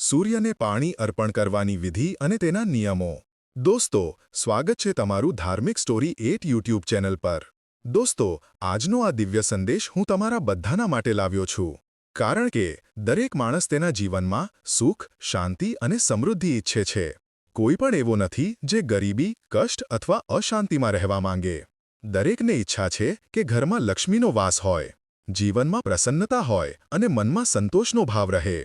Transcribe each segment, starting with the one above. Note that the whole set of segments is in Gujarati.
સૂર્યને પાણી અર્પણ કરવાની વિધિ અને તેના નિયમો. દોસ્તો, સ્વાગત છે તમારું ધાર્મિક સ્ટોરી એટ યુટ્યુબ ચેનલ પર. દોસ્તો, આજનો આ દિવ્ય સંદેશ હું તમારા બધાના માટે લાવ્યો છું. કારણ કે, દરેક માણસ તેના જીવનમાં સુખ, શાંતિ અને સમૃદ્ધિ ઈચ્છે છે. કોઈ પણ એવો નથી જે ગરીબી, કષ્ટ અથવા અશાંતિમાં રહેવા માંગે. દરેકને ઈચ્છા છે કે ઘરમાં લક્ષ્મીનો વાસ હોય, જીવનમાં પ્રસન્નતા હોય અને મનમાં સંતોષનો ભાવ રહે.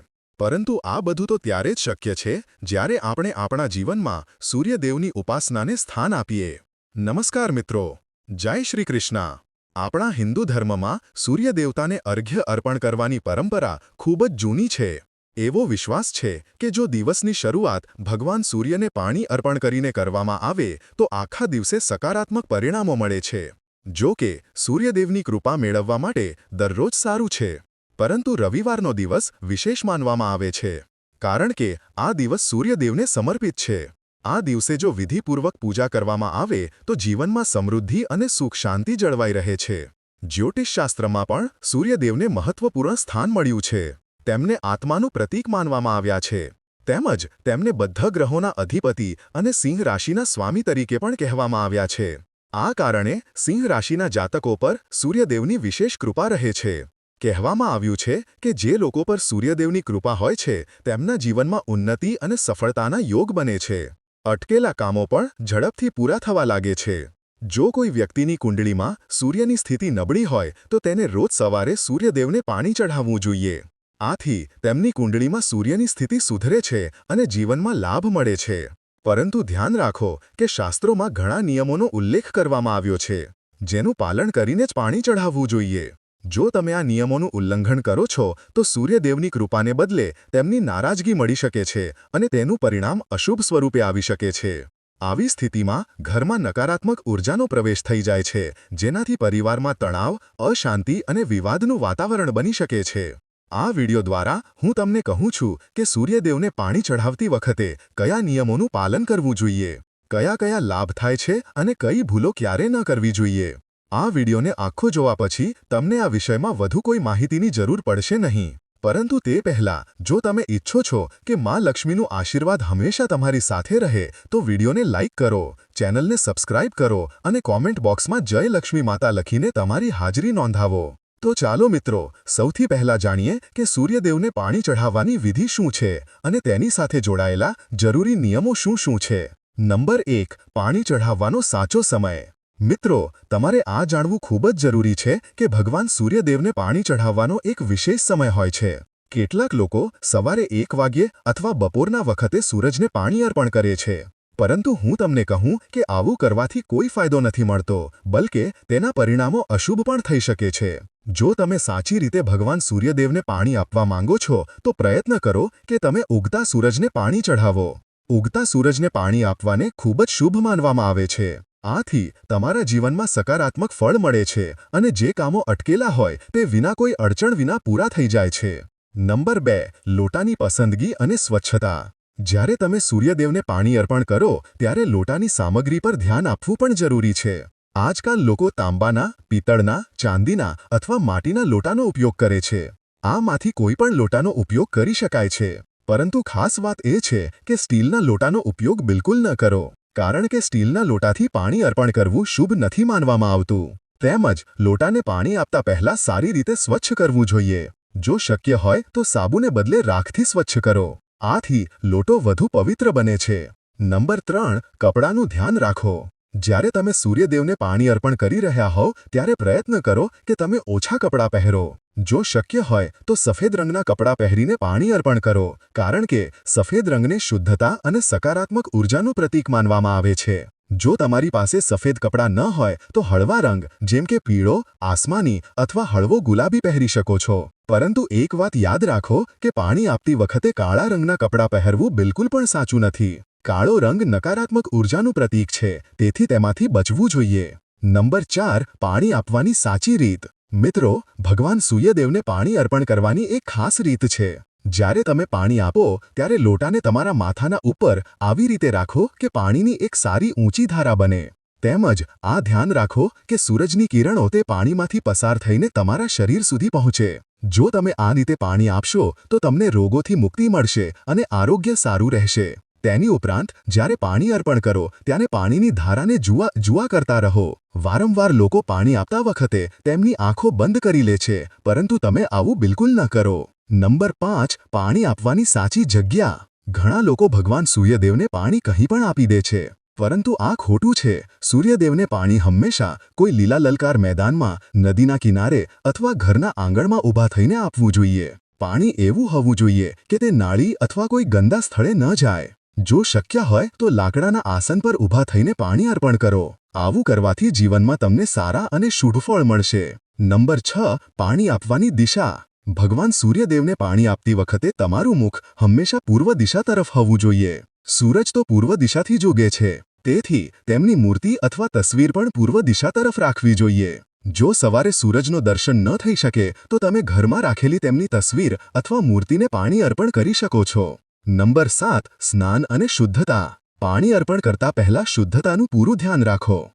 પરંતુ આ બધું તો ત્યારે જ શક્ય છે, જ્યારે આપણે આપણા જીવનમાં સૂર્યદેવની ઉપાસનાને સ્થાન આપીએ. નમસ્કાર મિત્રો. જય શ્રી કૃષ્ણ. આપણા હિન્દુ ધર્મમાં સૂર્યદેવતાને અર્ઘ્ય અર્પણ કરવાની પરંપરા ખૂબ જ જૂની છે. એવો વિશ્વાસ છે કે જો દિવસની શરૂઆત ભગવાન સૂર્યને પાણી અર્પણ કરીને કરવામાં આવે, તો આખા દિવસે સકારાત્મક પરિણામો મળે છે. જો કે, સૂર્યદેવની કૃપા મેળવવા માટે દરરોજ સારું છે. પરંતુ રવિવારનો દિવસ વિશેષ માનવામાં આવે છે, કારણ કે આ દિવસ સૂર્યદેવને સમર્પિત છે. આ દિવસે જો વિધિપૂર્વક પૂજા કરવામાં આવે, તો જીવનમાં સમૃદ્ધિ અને સુખ શાંતિ જળવાઈ રહે છે. જ્યોતિષશાસ્ત્રમાં પણ સૂર્યદેવને મહત્વપૂર્ણ સ્થાન મળ્યું છે. તેમને આત્માનું પ્રતીક માનવામાં આવ્યા છે. તેમજ તેમને બધા ગ્રહોના અધિપતિ અને સિંહ રાશિના સ્વામી તરીકે પણ કહેવામાં આવ્યા છે. આ કારણે સિંહ રાશિના જાતકો પર સૂર્યદેવની વિશેષ કૃપા રહે છે. કહેવામાં આવ્યું છે કે જે લોકો પર સૂર્યદેવની કૃપા હોય છે, તેમના જીવનમાં ઉન્નતિ અને સફળતાના યોગ બને છે. અટકેલા કામો પણ ઝડપથી પૂરા થવા લાગે છે. જો કોઈ વ્યક્તિની કુંડળીમાં સૂર્યની સ્થિતિ નબળી હોય, તો તેને રોજ સવારે સૂર્યદેવને પાણી ચઢાવવું જોઈએ. આથી, તેમની કુંડળીમાં સૂર્યની સ્થિતિ સુધરે છે અને જીવનમાં લાભ મળે છે. પરંતુ ધ્યાન રાખો કે શાસ્ત્રોમાં ઘણા નિયમોનો ઉલ્લેખ કરવામાં આવ્યો છે. જેનું પાલન કરીને જ પાણી ચઢાવવું જોઈએ. જો તમે આ નિયમોનું ઉલ્લંઘન કરો છો, તો સૂર્યદેવની કૃપાને બદલે તેમની નારાજગી મળી શકે છે અને તેનું પરિણામ અશુભ સ્વરૂપે આવી શકે છે. આવી સ્થિતિમાં ઘરમાં નકારાત્મક ઉર્જાનો પ્રવેશ થઈ જાય છે, જેનાથી પરિવારમાં તણાવ, અશાંતિ અને વિવાદનું વાતાવરણ બની શકે છે. આ વિડિયો દ્વારા હું તમને કહું છું કે સૂર્યદેવને પાણી ચઢાવતી વખતે કયા નિયમોનું પાલન કરવું જોઈએ? કયા કયા લાભ થાય છે અને કઈ ભૂલો ક્યારે ન કરવી જોઈએ? આ વિડીયોને આખો જોવા પછી તમને આ વિષયમાં વધુ કોઈ માહિતીની જરૂર પડશે નહીં. પરંતુ તે પહેલાં, જો તમે ઈચ્છો છો કે માં લક્ષ્મીનું આશીર્વાદ હંમેશા તમારી સાથે રહે, તો વિડીયોને લાઇક કરો, ચેનલને સબસ્ક્રાઇબ કરો અને કોમેન્ટ બોક્સમાં જય લક્ષ્મી માતા લખીને તમારી હાજરી નોંધાવો. તો ચાલો મિત્રો, સૌથી પહેલા જાણીએ કે સૂર્યદેવને પાણી ચઢાવવાની વિધિ શું છે અને તેની સાથે જોડાયેલા જરૂરી નિયમો શું શું છે. નંબર એક, પાણી ચઢાવવાનો સાચો સમય. મિત્રો, તમારે આ જાણવું ખૂબ જ જરૂરી છે કે ભગવાન સૂર્યદેવને પાણી ચઢાવવાનો એક વિશેષ સમય હોય છે. કેટલાક લોકો સવારે એક વાગ્યે અથવા બપોરના વખતે સૂરજને પાણી અર્પણ કરે છે. પરંતુ હું તમને કહું કે આવું કરવાથી કોઈ ફાયદો નથી મળતો, બલકે તેના પરિણામો અશુભ પણ થઈ શકે છે. જો તમે સાચી રીતે ભગવાન સૂર્યદેવને પાણી આપવા માંગો છો, તો પ્રયત્ન કરો કે તમે ઉગતા સૂરજને પાણી ચઢાવો. ઉગતા સૂરજને પાણી આપવાને ખૂબ જ શુભ માનવામાં આવે છે. આથી તમારા જીવનમાં સકારાત્મક ફળ મળે છે અને જે કામો અટકેલા હોય તે વિના કોઈ અડચણ વિના પૂરા થઈ જાય છે. નંબર બે, લોટાની પસંદગી અને સ્વચ્છતા. જ્યારે તમે સૂર્યદેવને પાણી અર્પણ કરો, ત્યારે લોટાની સામગ્રી પર ધ્યાન આપવું પણ જરૂરી છે. આજકાલ લોકો તાંબાના, પિત્તળના, ચાંદીના અથવા માટીના લોટાનો ઉપયોગ કરે છે. આમાંથી કોઈ પણ લોટાનો ઉપયોગ કરી શકાય છે. પરંતુ ખાસ વાત એ છે કે સ્ટીલના લોટાનો ઉપયોગ બિલકુલ ન કરો. કારણ કે સ્ટીલના લોટાથી પાણી અર્પણ કરવું શુભ નથી માનવામાં આવતું. તેમજ લોટાને પાણી આપતા પહેલા સારી રીતે સ્વચ્છ કરવું જોઈએ. જો શક્ય હોય તો સાબુને બદલે રાખથી સ્વચ્છ કરો. આથી લોટો વધુ પવિત્ર બને છે. નંબર ત્રણ, કપડાનું ધ્યાન રાખો. જ્યારે તમે સૂર્યદેવને પાણી અર્પણ કરી રહ્યા હોવ, ત્યારે પ્રયત્ન કરો કે તમે ઓછા કપડાં પહેરો. જો શક્ય હોય, તો સફેદ રંગના કપડાં પહેરીને પાણી અર્પણ કરો, કારણ કે સફેદ રંગને શુદ્ધતા અને સકારાત્મક ઉર્જાનું પ્રતીક માનવામાં આવે છે. જો તમારી પાસે સફેદ કપડાં ન હોય, તો હળવા રંગ, જેમ કે પીળો, આસમાની અથવા હળવો ગુલાબી પહેરી શકો છો. પરંતુ એક વાત યાદ રાખો કે પાણી આપતી વખતે કાળા રંગના કપડાં પહેરવું બિલકુલ પણ સાચું નથી. કાળો રંગ નકારાત્મક ઉર્જાનું પ્રતીક છે, તેથી તેમાંથી બચવું જોઈએ. નંબર ચાર, પાણી આપવાની સાચી રીત. મિત્રો, ભગવાન સૂર્યદેવને પાણી અર્પણ કરવાની એક ખાસ રીત છે. જ્યારે તમે પાણી આપો, ત્યારે લોટાને તમારા માથાના ઉપર આવી રીતે રાખો કે પાણીની એક સારી ઊંચી ધારા બને. તેમજ, આ ધ્યાન રાખો કે સૂરજની કિરણો તે પાણીમાંથી પસાર થઈને તમારા શરીર સુધી પહોંચે. જો તમે આ રીતે પાણી આપશો, તો તમને રોગોથી મુક્તિ મળશે અને આરોગ્ય સારું રહેશે. તેની ઉપરાંત, જ્યારે પાણી અર્પણ કરો, ત્યારે પાણીની ધારાને જુઆ જુઆ કરતા રહો. વારંવાર લોકો પાણી આપતા વખતે તેમની આંખો બંધ કરી લે છે, પરંતુ તમે આવું બિલકુલ ન કરો. નંબર પાંચ, પાણી આપવાની સાચી જગ્યા. ઘણા લોકો ભગવાન સૂર્યદેવને પાણી કહી પણ આપી દે છે, પરંતુ આ ખોટું છે. સૂર્યદેવને પાણી હંમેશા કોઈ લીલા લલકાર મેદાનમાં, નદીના કિનારે અથવા ઘરના આંગણમાં ઊભા થઈને આપવું જોઈએ. પાણી એવું હોવું જોઈએ કે તે નાળી અથવા કોઈ ગંદા સ્થળે ન જાય. જો શક્ય હોય તો લાકડાના આસન પર ઊભા થઈને પાણી અર્પણ કરો. આવું કરવાથી જીવનમાં તમને સારા અને શુભ ફળ મળશે. નંબર છ, પાણી આપવાની દિશા. ભગવાન સૂર્યદેવને પાણી આપતી વખતે તમારું મુખ હંમેશા પૂર્વ દિશા તરફ હોવું જોઈએ. સૂરજ તો પૂર્વ દિશાથી જ ઉગે છે. તેથી તેમની મૂર્તિ અથવા તસવીર પણ પૂર્વ દિશા તરફ રાખવી જોઈએ. જો સવારે સૂરજનો દર્શન ન થઈ શકે, તો તમે ઘરમાં રાખેલી તેમની તસવીર અથવા મૂર્તિને પાણી અર્પણ કરી શકો છો. નંબર સાત, સ્નાન અને શુદ્ધતા. પાણી અર્પણ કરતા પહેલા શુદ્ધતાનું પૂરું ધ્યાન રાખો.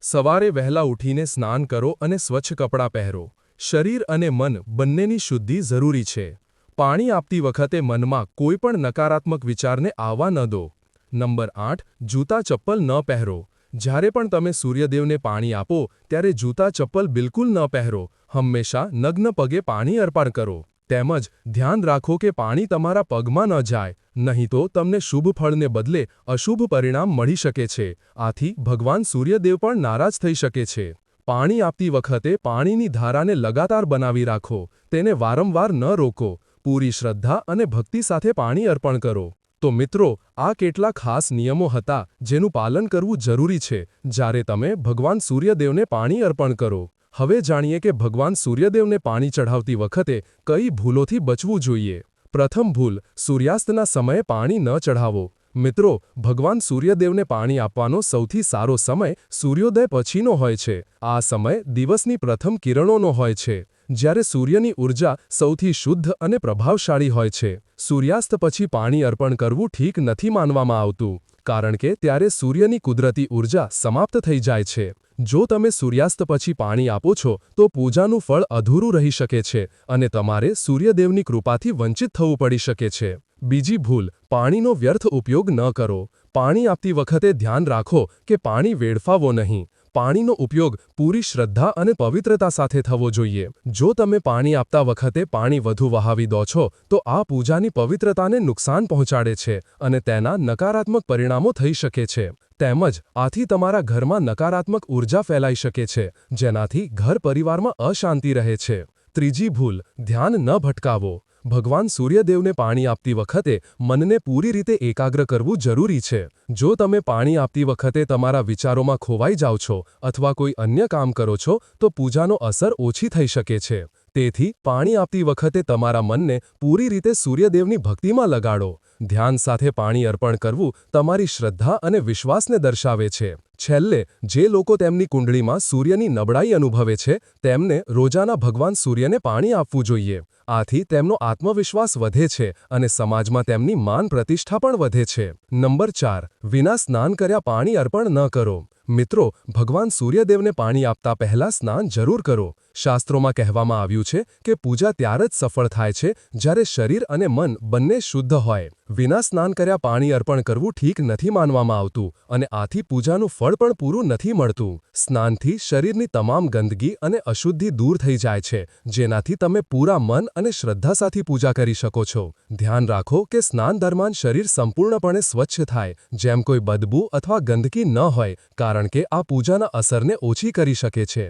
સવારે વહેલા ઉઠીને સ્નાન કરો અને સ્વચ્છ કપડાં પહેરો. શરીર અને મન બંનેની શુદ્ધિ જરૂરી છે. પાણી આપતી વખતે મનમાં કોઈ પણ નકારાત્મક વિચારને આવવા ન દો. નંબર આઠ, જૂતા ચપ્પલ ન પહેરો. જ્યારે પણ તમે સૂર્યદેવને પાણી આપો, ત્યારે જૂતા ચપ્પલ બિલકુલ ન પહેરો. હંમેશા નગ્ન પગે પાણી અર્પણ કરો. તેમજ ધ્યાન રાખો કે પાણી તમારા પગમાં ન જાય, નહીં તો તમને શુભ ફળને બદલે અશુભ પરિણામ મળી શકે છે. આથી ભગવાન સૂર્યદેવ પણ નારાજ થઈ શકે છે. પાણી આપતી વખતે પાણીની ધારાને લગાતાર બનાવી રાખો, તેને વારંવાર ન રોકો, પૂરી શ્રદ્ધા અને ભક્તિ સાથે પાણી અર્પણ કરો. તો મિત્રો, આ કેટલા ખાસ નિયમો હતા જેનું પાલન કરવું જરૂરી છે. જ્યારે તમે ભગવાન સૂર્યદેવને પાણી અર્પણ કરો. હવે જાણીએ કે ભગવાન સૂર્યદેવને પાણી ચઢાવતી વખતે કઈ ભૂલોથી બચવું જોઈએ. પ્રથમ ભૂલ, સૂર્યાસ્તના સમયે પાણી ન ચઢાવો. મિત્રો, ભગવાન સૂર્યદેવને પાણી આપવાનો સૌથી સારો સમય સૂર્યોદય પછીનો હોય છે. આ સમય દિવસની પ્રથમ કિરણોનો હોય છે. જ્યારે સૂર્યની ઊર્જા સૌથી શુદ્ધ અને પ્રભાવશાળી હોય છે. સૂર્યાસ્ત પછી પાણી અર્પણ કરવું ઠીક નથી માનવામાં આવતું, કારણ કે ત્યારે સૂર્યની કુદરતી ઊર્જા સમાપ્ત થઈ જાય છે. જો તમે સૂર્યાસ્ત પછી પાણી આપો છો, તો પૂજાનું ફળ અધૂરું રહી શકે છે અને તમારે સૂર્યદેવની કૃપાથી વંચિત થવું પડી શકે છે. બીજી ભૂલ, પાણીનો વ્યર્થ ઉપયોગ ન કરો. પાણી આપતી વખતે ધ્યાન રાખો કે પાણી વેડફાવો નહીં. પાણીનો ઉપયોગ પૂરી શ્રદ્ધા અને પવિત્રતા સાથે થવો જોઈએ. જો તમે પાણી આપતા વખતે પાણી વધુ વહાવી દો છો, તો આ પૂજાની પવિત્રતાને નુકસાન પહોંચાડે છે અને તેના નકારાત્મક પરિણામો થઈ શકે છે. તેમજ, આથી તમારા ઘરમાં નકારાત્મક ઊર્જા ફેલાઈ શકે છે, જેનાથી ઘર પરિવારમાં અશાંતિ રહે છે. ત્રીજી ભૂલ, ધ્યાન ન ભટકાવો. ભગવાન સૂર્યદેવને પાણી આપતી વખતે મનને પૂરી રીતે એકાગ્ર કરવું જરૂરી છે. જો તમે પાણી આપતી વખતે તમારા વિચારોમાં ખોવાઈ જાઓ છો અથવા કોઈ અન્ય કામ કરો છો, તો પૂજાનો અસર ઓછી થઈ શકે છે. તેથી, પાણી આપતી વખતે તમારા મનને પૂરી રીતે સૂર્યદેવની ભક્તિમાં લગાડો. ધ્યાન સાથે પાણી અર્પણ કરવું તમારી શ્રદ્ધા અને વિશ્વાસને દર્શાવે છે. છેલ્લે, જે લોકો તેમની કુંડળીમાં સૂર્યની નબળાઈ અનુભવે છે, તેમને રોજાના ભગવાન સૂર્યને પાણી આપવું જોઈએ. આથી તેમનો આત્મવિશ્વાસ વધે છે અને સમાજમાં તેમની માન પ્રતિષ્ઠા પણ વધે છે. નંબર ચાર, વિના સ્નાન કર્યા પાણી અર્પણ ન કરો. મિત્રો, ભગવાન સૂર્યદેવને પાણી આપતા પહેલા સ્નાન જરૂર કરો. શાસ્ત્રોમાં કહેવામાં આવ્યું છે કે પૂજા ત્યારે જ સફળ થાય છે જ્યારે શરીર અને મન બંને શુદ્ધ હોય. વિના સ્નાન કર્યા પાણી અર્પણ કરવું ઠીક નથી માનવામાં આવતું અને આથી પૂજાનું ફળ પણ પૂરું નથી મળતું. સ્નાનથી શરીરની તમામ ગંદગી અને અશુદ્ધિ દૂર થઈ જાય છે, જેનાથી તમે પૂરા મન અને શ્રદ્ધા સાથે પૂજા કરી શકો છો. ધ્યાન રાખો કે સ્નાન દરમિયાન શરીર સંપૂર્ણપણે સ્વચ્છ થાય, જેમ કોઈ બદબુ અથવા ગંદકી ન હોય, કારણ કે આ પૂજાના અસરને ઓછી કરી શકે છે.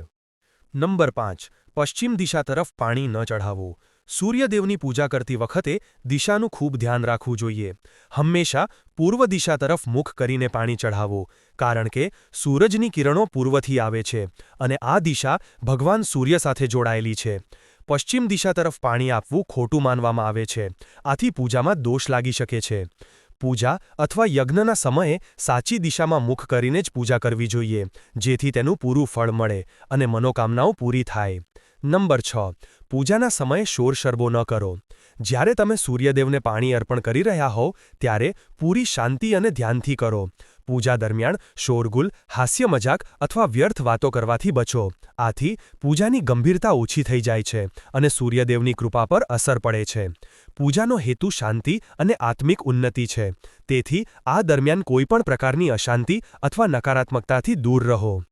નંબર પાંચ, પશ્ચિમ દિશા તરફ પાણી ન ચઢાવવું. સૂર્યદેવની પૂજા કરતી વખતે દિશાનું ખૂબ ધ્યાન રાખવું જોઈએ. હંમેશા પૂર્વ દિશા તરફ મુખ કરીને પાણી ચઢાવવું, કારણ કે સૂરજની કિરણો પૂર્વથી આવે છે અને આ દિશા ભગવાન સૂર્ય સાથે જોડાયેલી છે. પશ્ચિમ દિશા તરફ પાણી આપવું ખોટું માનવામાં આવે છે. આથી પૂજામાં દોષ લાગી શકે છે. પૂજા અથવા યજ્ઞના સમયે સાચી દિશામાં મુખ કરીને જ પૂજા કરવી જોઈએ, જેથી તેનું પૂરું ફળ મળે અને મનોકામનાઓ પૂરી થાય. નંબર છ, પૂજાના સમયે શોરશરબો ન કરો. જ્યારે તમે સૂર્યદેવને પાણી અર્પણ કરી રહ્યા હો ત્યારે પૂરી શાંતિ અને ધ્યાનથી કરો. પૂજા દરમિયાન શોરગુલ હાસ્ય મજાક અથવા વ્યર્થ વાતો કરવાથી બચો. આથી, પૂજાની ગંભીરતા ઓછી થઈ જાય છે અને સૂર્યદેવની કૃપા પર અસર પડે છે. પૂજાનો હેતુ શાંતિ અને આત્મિક ઉન્નતિ છે. તેથી, આ દરમિયાન કોઈપણ પ્રકારની અશાંતિ અથવા નકારાત્મકતાથી દૂર રહો.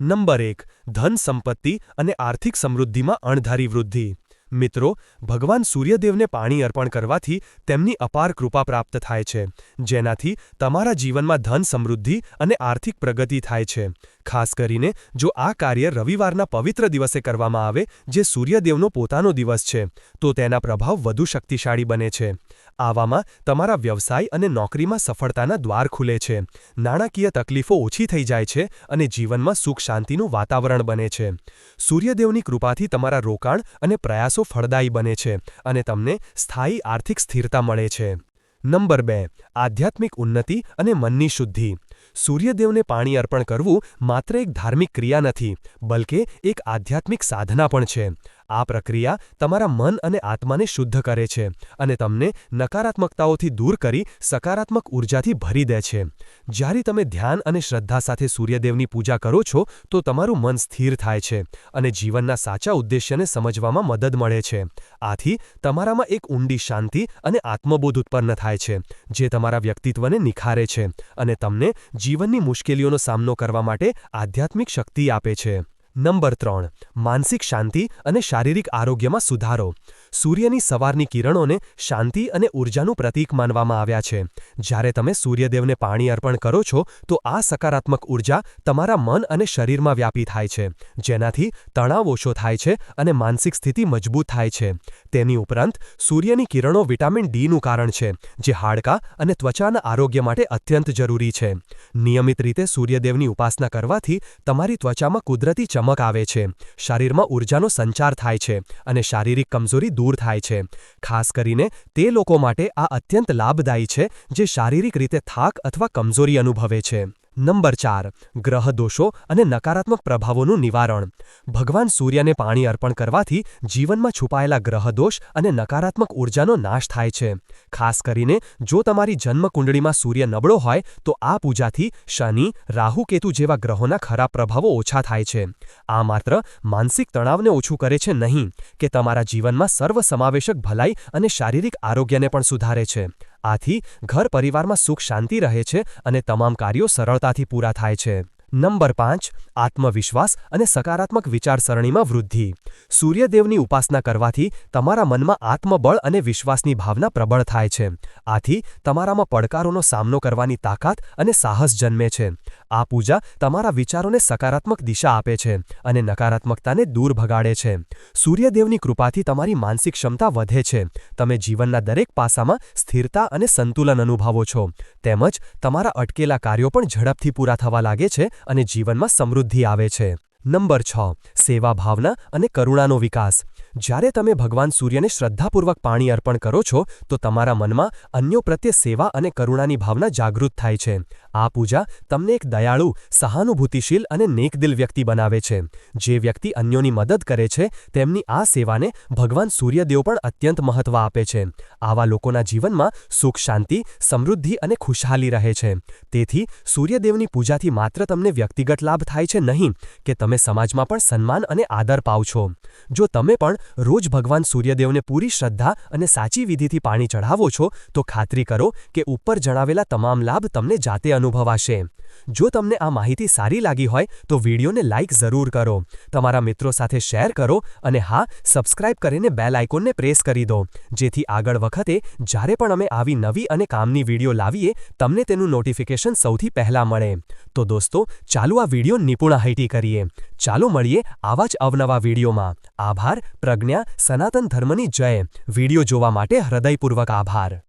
નંબર એક, ધન સંપત્તિ અને આર્થિક સમૃદ્ધિમાં અણધારી વૃદ્ધિ. મિત્રો, ભગવાન સૂર્યદેવને પાણી અર્પણ કરવાથી તેમની અપાર કૃપા પ્રાપ્ત થાય છે, જેનાથી તમારા જીવનમાં ધન સમૃદ્ધિ અને આર્થિક પ્રગતિ થાય છે. ખાસ કરીને, જો આ કાર્ય રવિવારના પવિત્ર દિવસે કરવામાં આવે, જે સૂર્યદેવનો પોતાનો દિવસ છે, તો તેના પ્રભાવ વધુ શક્તિશાળી બને છે. આવામાં તમારા વ્યવસાય અને નોકરીમાં સફળતાના દ્વાર ખુલે છે. નાણાકીય તકલીફો ઓછી થઈ જાય છે અને જીવનમાં સુખ શાંતિનું વાતાવરણ બને છે. સૂર્યદેવની કૃપાથી તમારા રોકાણ અને પ્રયાસો ફળદાયી બને છે અને તમને સ્થાયી આર્થિક સ્થિરતા મળે છે. નંબર બે, આધ્યાત્મિક ઉન્નતિ અને મનની શુદ્ધિ. સૂર્યદેવને પાણી અર્પણ કરવું માત્ર એક ધાર્મિક ક્રિયા નથી, બલકે એક આધ્યાત્મિક સાધના પણ છે. આ પ્રક્રિયા તમારા મન અને આત્માને શુદ્ધ કરે છે અને તમને નકારાત્મકતાઓથી દૂર કરી સકારાત્મક ઉર્જાથી ભરી દે છે. જ્યારે તમે ધ્યાન અને શ્રદ્ધા સાથે સૂર્યદેવની પૂજા કરો છો, તો તમારું મન સ્થિર થાય છે અને જીવનના સાચા ઉદ્દેશ્યને સમજવામાં મદદ મળે છે. આથી, તમારામાં એક ઊંડી શાંતિ અને આત્મબોધ ઉત્પન્ન થાય છે, જે તમારા વ્યક્તિત્વને નિખારે છે અને તમને જીવનની મુશ્કેલીઓનો સામનો કરવા માટે આધ્યાત્મિક શક્તિ આપે છે. નંબર ત્રણ માનસિક શાંતિ અને શારીરિક આરોગ્યમાં સુધારો. સૂર્યની સવારની કિરણોને શાંતિ અને ઉર્જાનું પ્રતીક માનવામાં આવ્યા છે. જ્યારે તમે સૂર્યદેવને પાણી અર્પણ કરો છો, તો આ સકારાત્મક ઊર્જા તમારા મન અને શરીરમાં વ્યાપી થાય છે, જેનાથી તણાવ ઓછો થાય છે અને માનસિક સ્થિતિ મજબૂત થાય છે. તેની ઉપરાંત, સૂર્યની કિરણો વિટામિન ડીનું કારણ છે, જે હાડકાં અને ત્વચાના આરોગ્ય માટે અત્યંત જરૂરી છે. નિયમિત રીતે સૂર્યદેવની ઉપાસના કરવાથી તમારી ત્વચામાં કુદરતી ચમક આવે છે, શરીરમાં ઊર્જાનો સંચાર થાય છે અને શારીરિક કમજોરી દૂર થાય છે. ખાસ કરીને તે લોકો માટે આ અત્યંત લાભદાયી છે, જે શારીરિક રીતે થાક અથવા કમજોરી અનુભવે છે. નંબર ચાર ગ્રહ દોષો અને નકારાત્મક પ્રભાવોનું નિવારણ. ભગવાન સૂર્યને પાણી અર્પણ કરવાથી જીવનમાં છુપાયેલા ગ્રહદોષ અને નકારાત્મક ઉર્જાનો નાશ થાય છે. ખાસ કરીને જો તમારી જન્મકુંડળીમાં સૂર્ય નબળો હોય, તો આ પૂજાથી શનિ, રાહુ, કેતુ જેવા ગ્રહોના ખરાબ પ્રભાવો ઓછા થાય છે. આ માત્ર માનસિક તણાવને ઓછું કરે છે નહીં, કે તમારા જીવનમાં સર્વસમાવેશક ભલાઈ અને શારીરિક આરોગ્યને પણ સુધારે છે. આથી ઘર પરિવારમાં સુખ શાંતિ રહે છે અને તમામ કાર્યો સરળતાથી પૂરા થાય છે. નંબર પાંચ, આત્મવિશ્વાસ અને સકારાત્મક વિચારસરણીમાં વૃદ્ધિ. સૂર્યદેવની ઉપાસના કરવાથી તમારા મનમાં આત્મબળ અને વિશ્વાસની ભાવના પ્રબળ થાય છે. આથી તમારામાં પડકારોનો સામનો કરવાની તાકાત અને સાહસ જન્મે છે. આ પૂજા તમારા વિચારોને સકારાત્મક દિશા આપે છે અને નકારાત્મકતાને દૂર ભગાડે છે. સૂર્યદેવની કૃપાથી તમારી માનસિક ક્ષમતા વધે છે. તમે જીવનના દરેક પાસામાં સ્થિરતા અને સંતુલન અનુભવો છો. તેમજ તમારા અટકેલા કાર્યો પણ ઝડપથી પૂરા થવા લાગે છે અને જીવનમાં સમૃદ્ધિ આવે છે. નંબર છ, સેવા ભાવના અને કરુણાનો વિકાસ. જ્યારે તમે ભગવાન સૂર્યને શ્રદ્ધાપૂર્વક પાણી અર્પણ કરો છો, તો તમારા મનમાં અન્યો પ્રત્યે સેવા અને કરુણાની ભાવના જાગૃત થાય છે. આ પૂજા તમને એક દયાળુ, સહાનુભૂતિશીલ અને નેકદિલ વ્યક્તિ બનાવે છે. જે વ્યક્તિ અન્યોની મદદ કરે છે, તેમની આ સેવાને ભગવાન સૂર્યદેવ પણ અત્યંત મહત્વ આપે છે. આવા લોકોના જીવનમાં સુખ, શાંતિ, સમૃદ્ધિ અને ખુશહાલી રહે છે. તેથી સૂર્યદેવની પૂજાથી માત્ર તમને વ્યક્તિગત લાભ થાય છે નહીં, કે તમે સમાજમાં પણ સન્માન અને આદર પાવ છો. જો તમે પણ રોજ ભગવાન સૂર્યદેવને પૂરી શ્રદ્ધા અને સાચી વિધિથી પાણી ચઢાવો છો, તો ખાતરી કરો કે ઉપર જણાવેલા તમામ લાભ તમને જાતે અનુભવાશે. જો તમને આ માહિતી સારી લાગી હોય, તો વિડીયોને લાઇક જરૂર કરો. તમારા મિત્રો સાથે શેર કરો અને હા, સબસ્ક્રાઇબ કરીને બેલ આઇકોનને પ્રેસ કરી દો. જેથી આગળ વખતે જ્યારે પણ અમે આવી નવી અને કામની વીડિયો લાવીએ, તમને તેનું નોટિફિકેશન સૌથી પહેલાં મળે. તો દોસ્તો, ચાલો આ વીડિયો નિપુણાહિતી કરીએ. ચાલો મળીએ આવા જ અવનવા વિડીયોમાં. આભાર, પ્રજ્ઞા, સનાતન ધર્મની જય. વીડિયો જોવા માટે હૃદયપૂર્વક આભાર.